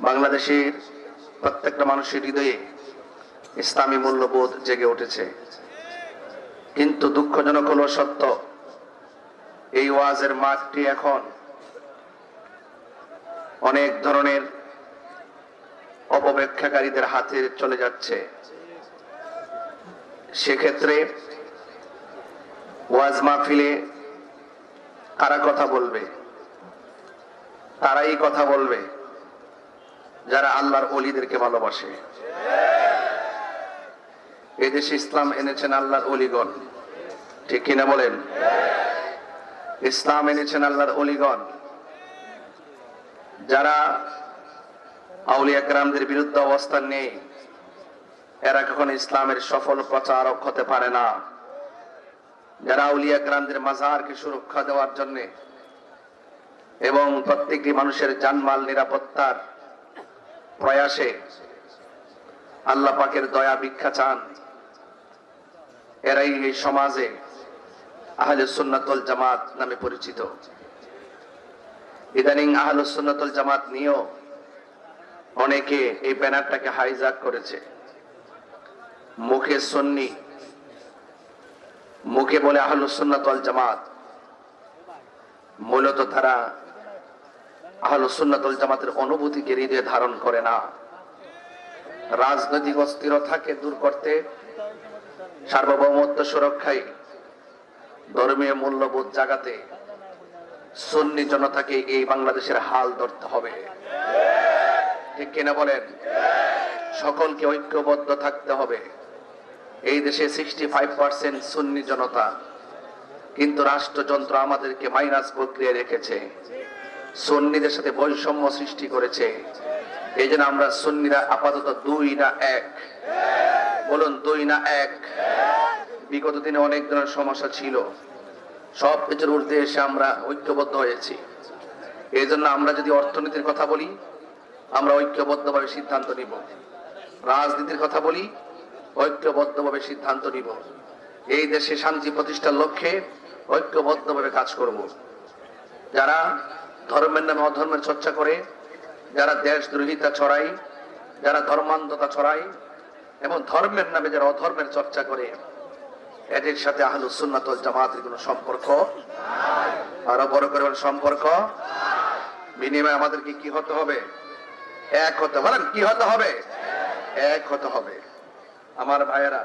বাংলাদেশের প্রত্যেকটা মানুষের হৃদয়ে ইসলামী মূল্যবোধ জেগে উঠেছে। কিন্তু দুঃখজনক হলো সত্য, এই ওয়াজের মাঠটি এখন অনেক ধরনের অপব্যাখ্যাকারীদের হাতে চলে যাচ্ছে। সেক্ষেত্রে ওয়াজ মাহফিলে কারা কথা বলবে? তারাই কথা বলবে। যারা আল্লাহর অলিদেরকে ভালোবাসে। এদেশে ইসলাম এনেছেন আল্লাহর অলিগণ ঠিক কিনা বলেন? ইসলাম এনেছেন আল্লাহর অলিগণ যারা আউলিয়া গ্রামদের বিরুদ্ধে অবস্থান নেই এরা কখনো ইসলামের সফল প্রচারক হতে পারে না। যারা আউলিয়া গ্রামদের মাজারকে সুরক্ষা দেওয়ার জন্য এবং প্রত্যেকটি মানুষের জানমাল নিরাপত্তার প্রয়াসে আল্লাহ পাকের দয়া ভিক্ষা চান। এরাই এই সমাজে আহলে সুন্নাতুল জামাত নামে পরিচিত। ইদানিং আহলে সুন্নাতুল জামাত নিয়েও অনেকে এই ব্যানারটাকে হাইজাক করেছে। মুখে সন্নি, মুখে বলে আহলে সুন্নাতুল জামাত। মূলত তারা আহলে সুন্নাতুল জামাতের অনুভূতিকে হৃদয়ে ধারণ করে না। রাজনৈতিক অস্থিরতাকে দূর করতে সার্বভৌমত্ব সুরক্ষায় ধর্মীয় মূল্যবোধ জাগাতে সুন্নি জনতাকে এই বাংলাদেশের হাল ধরতে হবে। ঠিক কিনা বলেন? সকলকে ঐক্যবদ্ধ থাকতে হবে। এই দেশে সিক্সটি ফাইভ পার্সেন্ট সুন্নি জনতা, কিন্তু রাষ্ট্রযন্ত্র আমাদেরকে মাইনাস প্রক্রিয়া রেখেছে। সুন্নিদের সাথে বৈষম্য সৃষ্টি করেছে। এই জন্য আমরা সুন্নিরা আপাতত দুই না এক। বলুন, দুই না এক। বিগত দিনে অনেক ধরনের সমস্যা ছিল। সব কিছুর ঊর্ধ্বে এসে আমরা ঐক্যবদ্ধ হয়েছি। এই জন্য আমরা যদি অর্থনীতির কথা বলি, আমরা ঐক্যবদ্ধভাবে সিদ্ধান্ত নিব। রাজনীতির কথা বলি, ঐক্যবদ্ধভাবে সিদ্ধান্ত নিব। এই দেশে শান্তি প্রতিষ্ঠার লক্ষ্যে ঐক্যবদ্ধভাবে কাজ করব। যারা ধর্মের নামে অধর্মের চর্চা করে, যারা দেশ দেশদ্রোহিতা ছড়াই যারা ধর্মান্ধতা ছড়াই এবং ধর্মের নামে যারা অধর্মের চর্চা করে, এদের সাথে আহলু সুন্নাত জামাতের কোনো সম্পর্ক? আরও বড় করে সম্পর্ক? বিনিময়ে আমাদেরকে কি হতে হবে? এক হতে, বলেন, কি হতে হবে? এক হতে হবে। আমার ভাইয়েরা,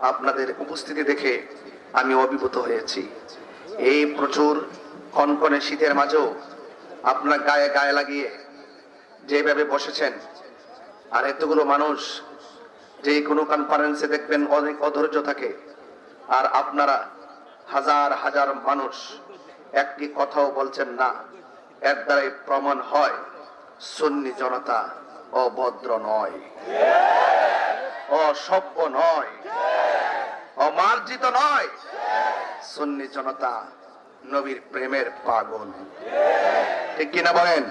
আপনাদের উপস্থিতি দেখে আমি অভিভূত হয়েছি। এই প্রচুর কনকনে শীতের মাঝেও আপনার গায়ে গায়ে লাগিয়ে যেভাবে বসেছেন, আর এতগুলো মানুষ যে কোনো কনফারেন্সে দেখবেন অনেক অধৈর্য থাকে। আর আপনারা হাজার হাজার মানুষ একটি কথাও বলছেন না। এর দ্বারাই প্রমাণ হয়, সুন্নি জনতা অভদ্র নয়। অসভ্য নয়। অমার্জিত নয়। সুন্নি জনতা নবীর প্রেমের পাগল। ঠিক কিনা বলেন?